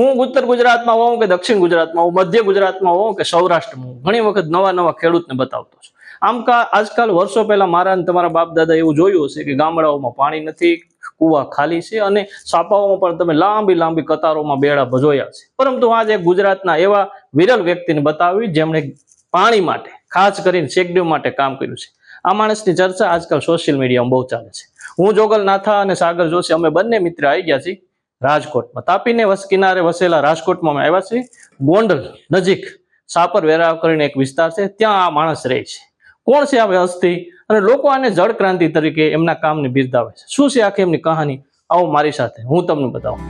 હું ઉત્તર ગુજરાતમાં હોઉં કે દક્ષિણ ગુજરાતમાં હોઉં, મધ્ય ગુજરાતમાં હોઉં કે સૌરાષ્ટ્રમાં હોઉં? ઘણી વખત નવા નવા ખેડૂતને બતાવતો છું. આમ કા આજકાલ વર્ષો પહેલા મારા અને તમારા બાપ દાદા એવું જોયું હશે કે ગામડાઓમાં પાણી નથી, કુવા ખાલી છે અને સાપાઓમાં પણ તમે લાંબી લાંબી કતારોમાં બેડા ભજોયા છે. પરંતુ આજે ગુજરાતના એવા વિરલ વ્યક્તિને બતાવી જેમણે પાણી માટે, ખાસ કરીને ચેકડ્યુ માટે કામ કર્યું છે. આ માણસની ચર્ચા આજકાલ સોશિયલ મીડિયામાં બહુ ચાલે છે. હું જોગલ નાથા અને સાગર જોશી, અમે બંને મિત્ર આવી ગયા છીએ. રાજકોટમાં. તાપીને વસ કિનારે વસેલા રાજકોટમાં અમે આવ્યા છીએ. ગોંડલ નજીક સાપર વેરાવ કરીને એક વિસ્તાર છે. ત્યાં આ માણસ રહે છે. કોણ છે આ હસ્તી અને લોકો આને જળ ક્રાંતિ તરીકે એમના કામને બિરદાવે છે. શું છે આખી એમની કહાની? આવો મારી સાથે. હું તમને બતાવું.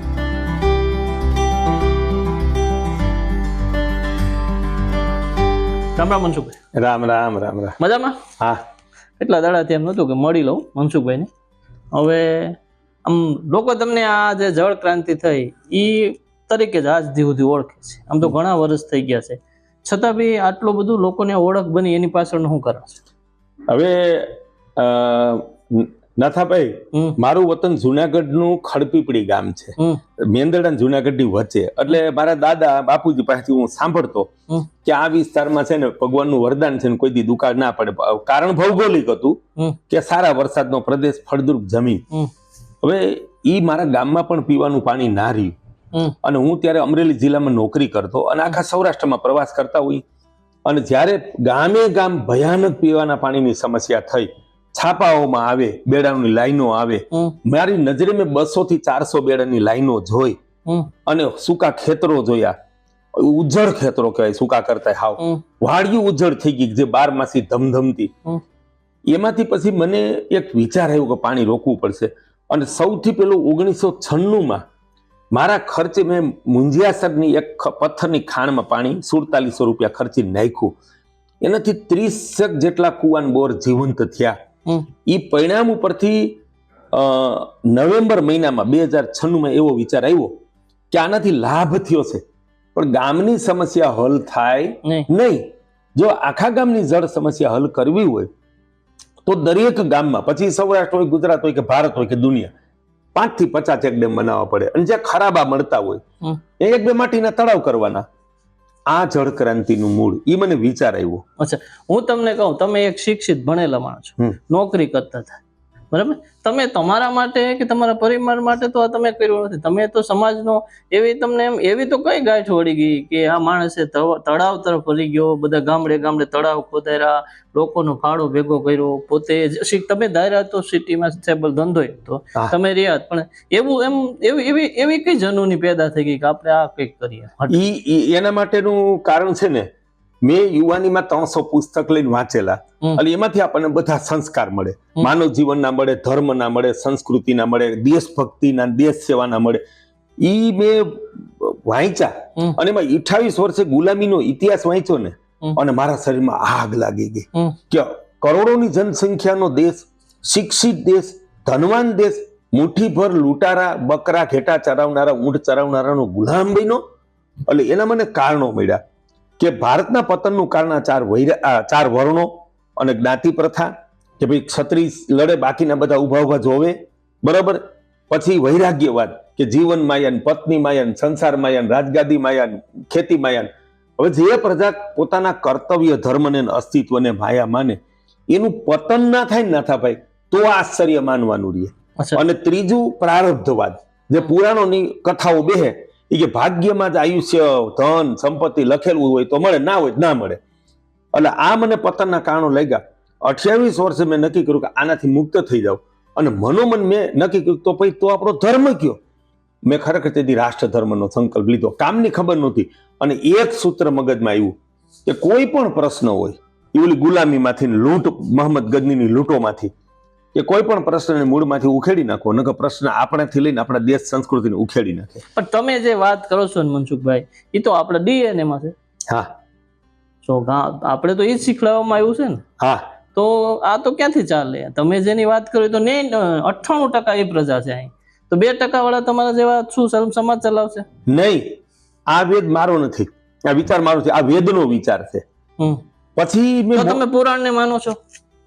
રામ રામ મનસુખભાઈ. રામ રામ રામ રામ. મજામાં? હા. એટલા દાડાથી એમ નહોતું કે મળી લઉં મનસુખભાઈને. હવે આમ લોકો તમને આ જે જળ ક્રાંતિ થઈ એ તરીકે જ આજ સુધી ઓળખે છે. આમ તો ઘણા વર્ષ થઈ ગયા છે. છતાં બી આટલું બધું લોકોને ઓળખ બની એની પાછળ શું કરો છો? હવે નાથાભાઈ મારું વતન જુનાગઢનું ખડપીપળી ગામ છે. મેંદરડા જુનાગઢની વચ્ચે. એટલે મારા દાદા બાપુજી પાસેથી હું સાંભળતો કે આ વિસ્તારમાં છે ને ભગવાનનું વરદાન છે ને કોઈ દી દુકાળ ના પડે. કારણ ભૌગોલિક હતું કે સારા વરસાદનો પ્રદેશ ફળદ્રુપ જમીન. હવે ઈ મારા ગામમાં પણ પીવાનું પાણી ના રહ્યું. અને હું ત્યારે અમરેલી જિલ્લામાં નોકરી કરતો અને આખા સૌરાષ્ટ્રમાં પ્રવાસ કરતા હોય. અને જ્યારે ગામે ગામ ભયાનક પીવાના પાણીની સમસ્યા થઈ છાપાઓમાં આવે બેડાની લાઈનો આવે મારી નજરે મેં બસો થી ચારસો બેડાની લાઈનો જોઈ અને સૂકા ખેતરો જોયા. ઉજ્જળ ખેતરો કહેવાય સૂકા કરતા હાવ. વાડિયું ઉજ્જળ થઈ ગઈ જે બાર માસી ધમધમતી. એમાંથી પછી મને એક વિચાર આવ્યો કે પાણી રોકવું પડશે. અને સૌથી પેલું ઓગણીસો છન્નુંમાં મારા ખર્ચે મેં મુંજિયાસરની એક પથ્થરની ખાણમાં પાણી સુડતાલીસો રૂપિયા ખર્ચી નાખ્યું. એનાથી ત્રીસેક જેટલા કુવાન બોર જીવંત થયા. એ પરિણામ ઉપરથી નવેમ્બર મહિનામાં બે હજાર છન્નુંમાં એવો વિચાર આવ્યો કે આનાથી લાભ થયો છે. પણ ગામની સમસ્યા હલ થાય નહીં. નહીં. જો આખા ગામની જળ સમસ્યા હલ કરવી હોય તો દરેક ગામમાં પછી સૌરાષ્ટ્ર હોય ગુજરાત હોય કે ભારત હોય કે દુનિયા પાંચથી પચાસ એક ડેમ બનાવવા પડે. અને જ્યાં ખરાબા મળતા હોય એ એક બે માટીના તળાવ કરવાના. આ જળ ક્રાંતિનું મૂળ. એ મને વિચાર આવ્યો. અચ્છા હું તમને કહું તમે એક શિક્ષિત ભણેલા માણસ નોકરી કરતા હતા. બરાબર? તમે તમારા માટે કે તમારા પરિવાર માટે તો આ તમે કર્યું નથી. તમે તો સમાજનો એવી તમને એમ એવી તો કઈ ગાંઠ વળી ગઈ કે આ માણસે તળાવ તરફ વળી ગયો બધા ગામડે ગામડે તળાવ ખોદાર્યા લોકોનો ફાળો ભેગો કર્યો પોતે તમે દાયરા તો સિટીમાં સ્ટેબલ ધંધો તો તમે રહ્યા પણ એવું એમ એવી એવી એવી કઈ જનુની પેદા થઈ ગઈ કે આપણે આ કંઈક કરીએ? એના માટેનું કારણ છે ને મેં યુવાનીમાં ત્રણસો પુસ્તક લઈને વાંચેલા. અને એમાંથી આપણને બધા સંસ્કાર મળે. માનવ માનવ જીવનના મળે ધર્મના મળે સંસ્કૃતિના મળે દેશભક્તિના દેશ સેવાના મળે. ઈ મેં વાંચ્યા. અને એમાં અઠાવીસ વર્ષે ગુલામીનો ઇતિહાસ વાંચ્યો ને અને મારા શરીરમાં આગ લાગી ગઈ. કે કરોડોની જનસંખ્યાનો દેશ શિક્ષિત દેશ ધનવાન દેશ મુઠ્ઠીભર લૂંટારા બકરા ઘેટા ચરાવનારા ઊંટ ચરાવનારાનો ગુલામ બન્યો. એટલે એના મને કારણો મળ્યા. કે ભારતના પતનનું કારણ આ ચાર વૈરા ચાર વર્ણો અને જ્ઞાતિ પ્રથા કે ભાઈ ક્ષત્રિય લડે બાકીના બધા ઊભા ઊભા જોવે બરાબર? પછી વૈરાગ્યવાદ કે જીવન માયાન પત્ની માયાન સંસાર માયાન રાજગાદી માયાન ખેતી માયાન. હવે જે પ્રજા પોતાના કર્તવ્ય ધર્મને અસ્તિત્વને માયા માને એનું પતન ના થાય ને નાથાભાઈ તો આશ્ચર્ય માનવાનું રહે. અને ત્રીજું પ્રારબ્ધવાદ. જે પુરાણોની કથાઓ બેહે એ કે ભાગ્યમાં જ આયુષ્ય, ધન, સંપત્તિ લખેલું હોય તો મળે, ના હોય ના મળે. એટલે આ મને પતનના કારણો લાગ્યા. અઠ્યાવીસ વર્ષે મેં નક્કી કર્યું કે આનાથી મુક્ત થઈ જાવ અને મનોમન મેં નક્કી કર્યું તો પછી તો આપણો ધર્મ કયો? મેં ખરેખર તેથી રાષ્ટ્ર ધર્મનો સંકલ્પ લીધો. કામની ખબર નહોતી. અને એક સૂત્ર મગજમાં આવ્યું કે કોઈ પણ પ્રશ્ન હોય એ ઓલી ગુલામીમાંથી લૂંટ મહમ્મદ ગજનીની લૂંટોમાંથી કે કોઈ પણ પ્રશ્નને મૂળમાંથી ઉખેડી નાખો નકર પ્રશ્ન આપણાથી લઈને આપણા દેશ સંસ્કૃતિને ઉખેડી નાખે. પણ તમે જે વાત કરો છો ને મનસુખભાઈ એ તો આપણે ડીએનએ માં છે. હા. તો આપણે તો એ જ શીખવાડવામાં આવ્યું છે ને. હા. તો આ તો ક્યાંથી ચાલે? તમે જેની વાત કરી તો ને અઠ્ઠાણું ટકા એ પ્રજા છે અહીં. તો બે ટકા વાળા તમારા જેવા શું સમ- સમાજ ચલાવશે? નહીં. આ વેદ મારો નથી. આ વિચાર મારો છે. આ વેદનો વિચાર છે. પછી તમે પુરાણને માનો છો?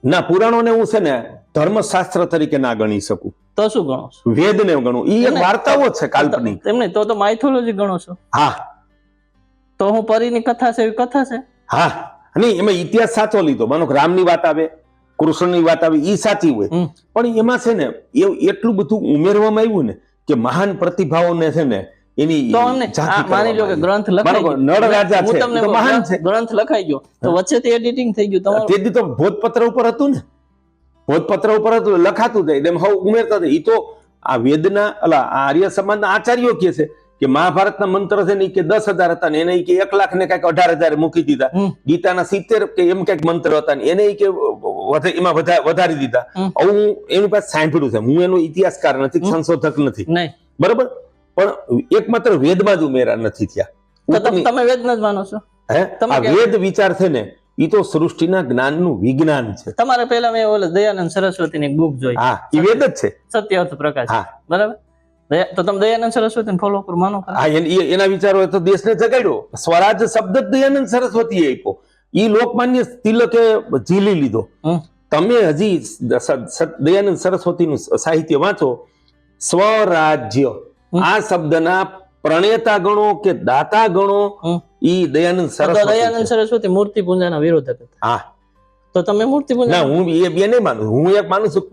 ના પુરાણોને હું છે ને ધર્મશાસ્ત્ર તરીકે ના ગણી શકું. તો શું ગણો છો? વેદને ગણું. એ એક વાર્તાઓ છે કાલ્પનિક. તેમને તો તો માઇથોલોજી ગણો છો. હા. તો હું પરીની કથા છે એવી કથા છે? હા. નહીં એમાં ઇતિહાસ સાચો લીધો. માનો રામની વાત આવે કૃષ્ણની વાત આવે એ સાચી હોય. પણ એમાં છે ને એવું એટલું બધું ઉમેરવામાં આવ્યું ને કે મહાન પ્રતિભાઓને છે ને એની તો અમને માની લો કે ગ્રંથ લખાઈ ગયો. નળ રાજા છે, તમને તો મહાન છે. ગ્રંથ લખાઈ ગયો. તો વચ્ચેથી એડિટિંગ થઈ ગયું. તમારું તેથી તો ભોજપત્ર ઉપર હતું ને. ભોજપત્ર ઉપર હતું લખાતું જાય એમ હવે ઉમેરતા ઈ તો આ વેદના અલા આ આર્ય સમાજના આચાર્યો કે છે કે મહાભારતના મંત્ર છે ને કે દસ હજાર હતા ને એને કે એક લાખ ને કંઈક અઢાર હજાર મૂકી દીધા. ગીતાના સિત્તેર કે એમ કંઈક મંત્ર હતા ને એને કે એમાં વધારી દીધા. હું એની પાસે સાંભળ્યું છે. હું એનો ઇતિહાસકાર નથી સંશોધક નથી. બરાબર? પણ એકમાત્ર વેદમાં જ ઉમેરા નથી થયા. તમ- વેદ જ માનો છો? હે? આ વેદ વિચાર છે ને એ તો સૃષ્ટિના જ્ઞાનનું વિજ્ઞાન છે. તમારે પહેલા મેં ઓલા દયાનંદ સરસ્વતીની એક બુક જોઈ. હા એ વેદ જ છે. સત્ય અર્થ પ્રકાશ. હા. બરાબર? તો તમે દયાનંદ સરસ્વતી ફોલો પર માનો હા એના વિચારો તો દેશને જગાડ્યો. સ્વરાજ શબ્દ જ દયાનંદ સરસ્વતી આપ્યો. એ લોકમાન્ય તિલકે ઝીલી લીધો. તમે હજી દયાનંદ સરસ્વતી સરસ્વતીનું સાહિત્ય વાંચો. સ્વરાજ્ય. આ શબ્દના પ્રણેતા ગણો કે દાતા ગણો ઈ દયાનંદ સરસ્વતી દયાનંદ. સરસ્વતી મૂર્તિ પૂજાના વિરોધક હતા. હા. તો તમે મૂર્તિ ના પૂજા હું એ બે નહીં માનું. હું એક માનું છું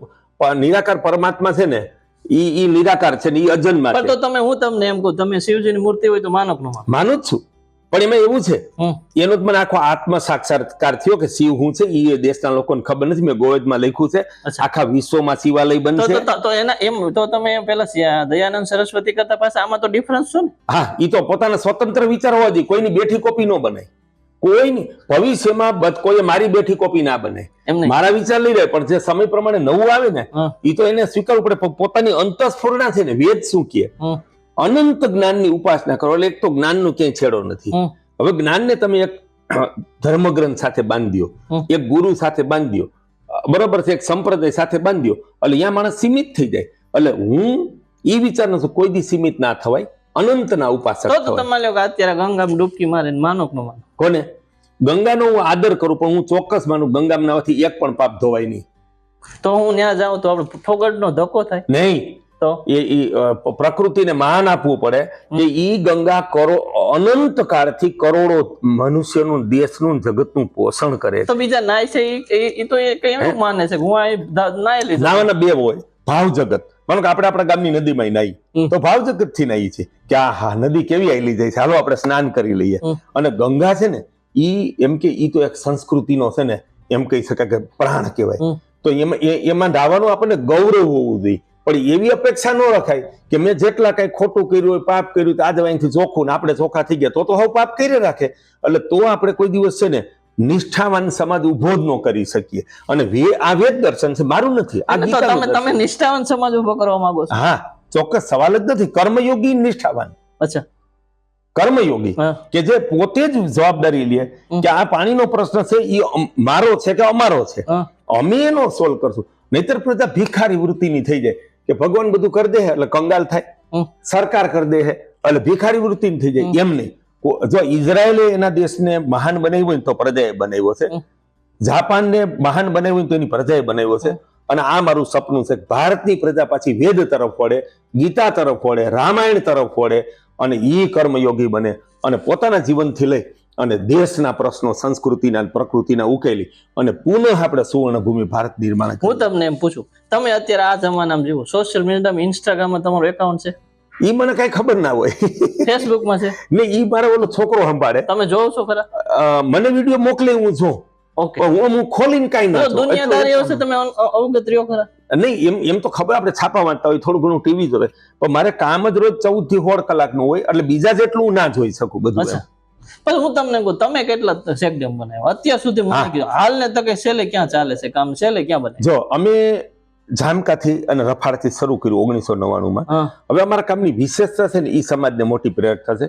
નિરાકાર પરમાત્મા છે ને ઈ ઈ નિરાકાર છે ને ઈ અજન્મા છે. તો તમે હું તમને એમ કહું તમે શિવજીની મૂર્તિ હોય તો માનો કે ન માનું જ છું. પણ એમાં એવું છે એનો જ મને આખો આત્મ સાક્ષાત્કાર થયો કે શિવ હું છે એ દેશના લોકોને ખબર નથી મેં ગોવેદમાં લખ્યું છે આખા વિશ્વમાં શિવાલય બનશે તો- એના એમ તો તમે પેલા દયાનંદ સરસ્વતી કરતા પાછા આમાં તો ડિફરન્સ છો ને? હા એ તો પોતાના સ્વતંત્ર વિચાર હોવા જોઈએ કોઈની બેઠી કોપી ન બનાય. કોઈની ભવિષ્યમાં કોઈ મારી બેઠી કોપી ના બને મારા વિચાર લઈ રહે પણ જે સમય પ્રમાણે નવું આવે ને એ તો એને સ્વીકારવું પડે પોતાની અંતસ્ફૂર્ણા છે ને વેદ શું કહે? હમ. અનંત જ્ઞાનની ઉપાસના કરો એટલે એક તો જ્ઞાનનો ક્યાંય છેડો નથી. હવે જ્ઞાનને તમે એક ધર્મગ્રંથ સાથે બાંધ્યો. એક ગુરુ સાથે બાંધ્યો બરોબર છે એક સંપ્રદાય સાથે બાંધ્યો એટલે અહીંયા માણસ સીમિત થઈ જાય. એટલે હું એ વિચાર નથી કોઈ દી સીમિત ના થવાય અનંતના ઉપાસક તો તો થવાય. લો કે અત્યારે ગંગામાં ડૂબકી મારે માનો કે ન માનો કોને? ગંગાનો હું આદર કરું પણ હું ચોક્કસ માનું ગંગામાં નાવાથી એક પણ પાપ ધોવાય નહીં. તો હું ત્યાં જાઉં તો આપણે ફોગડનો ધક્કો થાય. નહીં. એ પ્રકૃતિને માન આપવું પડે કે ઈ ગંગા કરો અનંત કાળથી કરોડો મનુષ્યનું દેશનું જગતનું પોષણ કરે તો બીજા નાય છે ઈ તો એ કઈ માને છે હું આ નાય લીધું. નાવાના બે હોય. ભાવ જગત. માનો કે આપણે આપણા ગામની નદીમાં નાહી તો ભાવ જગતથી નાઈ છે કે આ હા નદી કેવી આવેલી જાય છે? હાલો આપણે સ્નાન કરી લઈએ. અને ગંગા છે ને ઈ એમ કે ઈ તો એક સંસ્કૃતિનો છે ને એમ કહી શકાય કે પ્રાણ કહેવાય. તો એમાં એમાં નાવાનું આપણને ગૌરવ હોવું જોઈએ. પણ એવી અપેક્ષા ન રખાય કે મેં જેટલા કઈ ખોટું કર્યું હોય પાપ કર્યું તો આજે અહીંથી ચોખ્ખું ને આપણે ચોખ્ખા થઈ ગયા. તો તો હવે પાપ કરી રાખે. એટલે તો આપણે કોઈ દિવસ છે ને નિષ્ઠાવાન સમાજ ઊભો જ ન કરી શકીએ. અને વે- આ વેદ દર્શન છે મારું નથી. તમે તમે નિષ્ઠાવાન સમાજ ઊભો કરવા માંગો છો. હા ચોક્કસ સવાલ જ નથી. કર્મયોગી નિષ્ઠાવાન. અચ્છા. કર્મયોગી કે જે પોતે જ જવાબદારી લે કે આ પાણીનો પ્રશ્ન છે એ મારો છે કે અમારો છે. અમે એનો સોલ્વ કરશું. નહીતર પ્રજા ભિખારી વૃત્તિની થઈ જાય. કે ભગવાન બધું કરી દે એટલે કંગાલ થાય. સરકાર કરી દે એટલે ભિખારી વૃત્તિ થઈ જાય. એમ નહીં. જો ઇઝરાયલે એના દેશને મહાન બનાવ્યો હોય ને તો પ્રજાએ બનાવ્યો છે. જાપાનને મહાન બનાવ્યું તો એની પ્રજાએ બનાવ્યો છે. અને આ મારું સપનું છે ભારતની પ્રજા પાછી વેદ તરફ વળે ગીતા તરફ વળે રામાયણ તરફ વળે અને ઈ કર્મયોગી બને અને પોતાના જીવનથી લઈ અને દેશના પ્રશ્નો સંસ્કૃતિના પ્રકૃતિના ઉકેલી અને પુનઃ આપણે સુવર્ણભૂમિ ભારત નિર્માણ. હું તમને એમ પૂછું તમે અત્યારે આ જમાનામાં જીવો સોશિયલ મીડિયામાં ઇન્સ્ટાગ્રામમાં તમારું એકાઉન્ટ છે? ઈ મને કઈ ખબર ના હોય. ફેસબુકમાં છે? ને ઈ મારો ઓલો છોકરો સંભાળે. તમે જોવો છો ખરા? મને વીડિયો મોકલે હું જો ઓકે હું હું ખોલીને કઈ ના દુનિયાદારી હશે તમે અવ- અવ- અવગત રહ્યો ખરા? નહીં એમ એમ તો ખબર આપણે છાપા વાંચતા હોય થોડું ઘણું ટીવી જોવે. પણ મારે કામ જ રોજ ચૌદથી સોળ કલાકનું હોય એટલે બીજા જેટલું ના જોઈ શકું બધું પણ હું તમને કહું તમે કેટલા સેકડમ બનાવ્યા? અત્યાર સુધી મને કીધું હાલ ને તકે છેલ્લે ક્યાં ચાલે છે? કામ છેલ્લે ક્યાં બને જો અમે જામકાથી અને રફાળથી શરૂ કર્યું ઓગણીસો નવ્વાણુંમાં. હવે અમારા કામની વિશેષતા છે ને એ સમાજને મોટી પ્રેરણા છે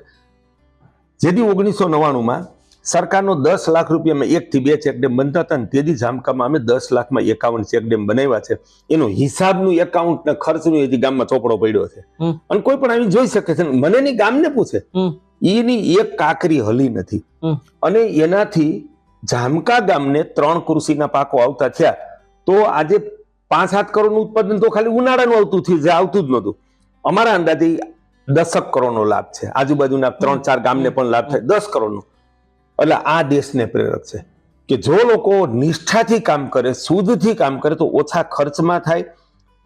જેથી ઓગણીસો નવ્વાણુંમાં સરકારનો દસ લાખ રૂપિયામાં એક થી બે ચેકડેમ બનતા હતા ને તેથી જામકામાં અમે દસ લાખમાં એકાવન ચેકડેમ બનાવ્યા છે. એનો હિસાબનું એકાઉન્ટ ને ખર્ચનું એથી ગામમાં ચોપડો પડ્યો છે. અને કોઈ પણ આવી જોઈ શકે છે મને ની ગામને પૂછે. એની એક કાકરી હલી નથી. અને એનાથી જામકા ગામને ત્રણ કૃષિના પાકો આવતા થયા. તો આજે પાંચ સાત કરોડનું ઉત્પાદન તો ખાલી ઉનાળાનું આવતું થયું જે આવતું જ નહોતું. અમારા અંદાજે દસક કરોડનો લાભ છે. આજુબાજુના ત્રણ ચાર ગામને પણ લાભ થાય. દસ કરોડનો. એટલે આ દેશને પ્રેરક છે કે જો લોકો નિષ્ઠાથી કામ કરે શુદ્ધથી કામ કરે તો ઓછા ખર્ચમાં થાય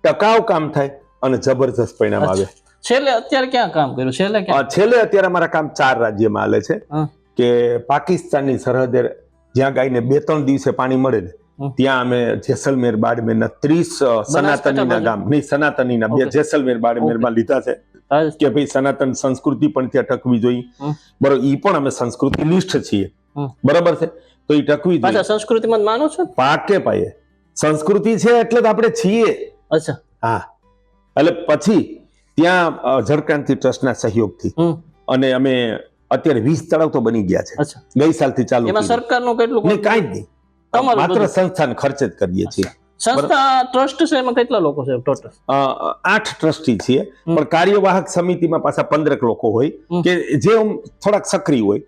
ટકાઉ કામ થાય અને જબરજસ્ત પરિણામ આવે. છેલ્લે અત્યારે ક્યાં કામ કર્યું? છેલ્લે છેલ્લે અત્યારે અમારા કામ ચાર રાજ્યમાં હાલે છે. કે પાકિસ્તાનની સરહદે જ્યાં ગાયને બે ત્રણ દિવસે પાણી મળે ને ત્યાં અમે જેસલમેર બાડમેરના ત્રીસ સનાતનીના ગામ નહીં સનાતનીના બે જેસલમેર બાડમેરમાં લીધા છે. કે ભાઈ સનાતન સંસ્કૃતિ પણ ત્યાં ટકવી જોઈએ. બરોબર ઈ પણ અમે સંસ્કૃતિ લિસ્ટ છીએ. બરાબર છે? તો એ ટકવી જોઈએ. સંસ્કૃતિમાં માનો છો? પાકે પાયે. સંસ્કૃતિ છે એટલે તો આપણે છીએ. અચ્છા. હા. એટલે પછી ત્યાં જળક્રાંતિ ટ્રસ્ટના સહયોગથી. અને અમે અત્યારે વીસ તળાવ તો બની ગયા છે. ગઈ સાલથી ચાલુ એમાં સરકારનું કેટલું નહીં કાંઈ જ નહીં. માત્ર. સંસ્થાને ખર્ચે જ કરીએ છીએ. સંસ્થા ટ્રસ્ટ છે એમાં કેટલા લોકો છે ટોટલ? આઠ ટ્રસ્ટી છીએ. પણ કાર્યવાહક સમિતિમાં પાછા પંદરેક લોકો હોય. કે જે થોડાક સક્રિય હોય.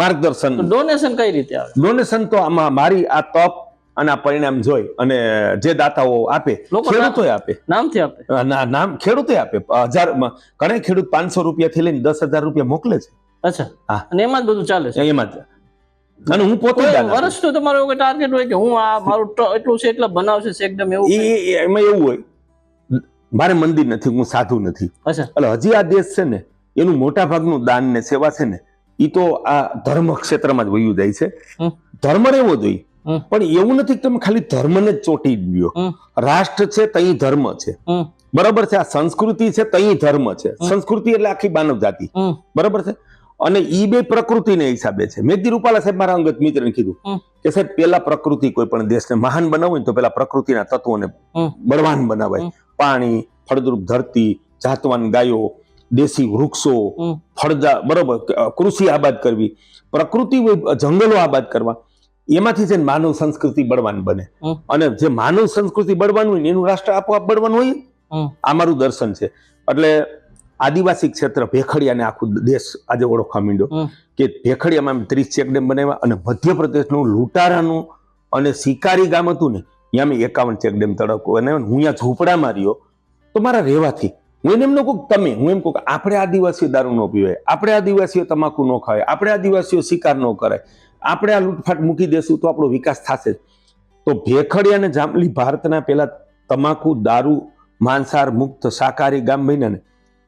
માર્ગદર્શન. ડોનેશન કઈ રીતે આવે? ડોનેશન તો આમાં મારી આ તપ અને આ પરિણામ જોઈ અને જે દાતાઓ આપે ખેડૂતોએ આપે. નામથી આપે. ના નામ ખેડૂતે આપે. હજાર ઘણા ખેડૂત પાંચસો રૂપિયાથી લઈને દસ હજાર રૂપિયા મોકલે છે. અચ્છા. હા. અને એમાં જ બધું ચાલે છે. એમાં જ. અને હું પોતે તો તમારો એવો ટાર્ગેટ હોય કે હું આ મારું એટલું છે એટલે બનાવશે એકદમ એવું એમાં એવું હોય. મારે મંદિર નથી હું સાધુ નથી. અચ્છા. એટલે હજી આ દેશ છે ને એનું મોટા ભાગનું દાન ને સેવા છે ને એ તો આ ધર્મ ક્ષેત્રમાં જ વયું જાય છે. ધર્મ રહેવો જોઈએ. પણ એવું નથી કે તમે ખાલી ધર્મને જ ચોટી ગયો. રાષ્ટ્ર છે તઈ ધર્મ છે. બરાબર છે? આ સંસ્કૃતિ છે તઈ ધર્મ છે. સંસ્કૃતિ એટલે આખી માનવ જાતિ બરાબર છે? અને ઈ બે પ્રકૃતિને હિસાબે છે. મેઘજી રૂપાલા સાહેબ મારા અંગત મિત્રને કીધું કે સાહેબ પેલા પ્રકૃતિ કોઈ પણ દેશને મહાન બનાવવું હોય તો પેલા પ્રકૃતિના તત્વોને. બળવાન બનાવાય. પાણી ફળદ્રુપ ધરતી જાતવાન ગાયો દેશી વૃક્ષો ફળદા બરોબર. કૃષિ આબાદ કરવી. પ્રકૃતિ જંગલો આબાદ કરવા. એમાંથી છે માનવ સંસ્કૃતિ બળવાન બને. અને જે માનવ સંસ્કૃતિ બળવાન હોય એનું રાષ્ટ્ર આપોઆપ બળવાન હોય. આ મારું દર્શન છે. એટલે આદિવાસી ક્ષેત્ર ભેખડિયાને આખું દેશ આજે ઓળખવા માંડ્યો. કે ભેખડિયામાં ત્રીસ ચેકડેમ બનાવ્યા અને મધ્યપ્રદેશનું લૂંટારાનું અને શિકારી ગામ હતું ને ત્યાં મેં એકાવન ચેકડેમ તડકો અને હું અહીંયા ઝૂંપડામાં રહ્યો તો મારા રહેવાથી હું એને એમ ન કહું તમે હું એમ કહું આપણે આદિવાસીઓ દારૂ ન પીવાય આપણે આદિવાસીઓ તમાકુ ન ખાય આપણે આદિવાસીઓ શિકાર ન કરાય. આપણે આ લૂંટફાટ મૂકી દેશું તો આપણો વિકાસ થશે જ. તો ભેખડી અને જાંબલી ભારતના પહેલાં તમાકુ, દારૂ, માંસાહાર મુક્ત શાકાહારી ગામ બન્યાને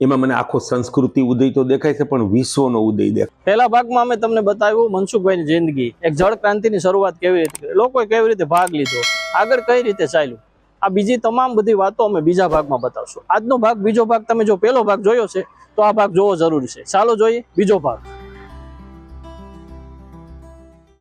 એમાં મને આખો સંસ્કૃતિ ઉદય તો દેખાય છે, પણ વિશ્વનો ઉદય દેખાય. પહેલા ભાગમાં અમે તમને બતાવ્યું મનસુખભાઈની જિંદગી. એક જળ ક્રાંતિની શરૂઆત કેવી રીતે લોકોએ કેવી રીતે ભાગ લીધો? આગળ કઈ રીતે ચાલ્યું? આ બીજી તમામ બધી વાતો અમે બીજા ભાગમાં બતાવશું. આજનો ભાગ બીજો ભાગ તમે જો પહેલો ભાગ જોયો છે, તો આ ભાગ જોવો જરૂરી છે. ચાલો જોઈએ બીજો ભાગ.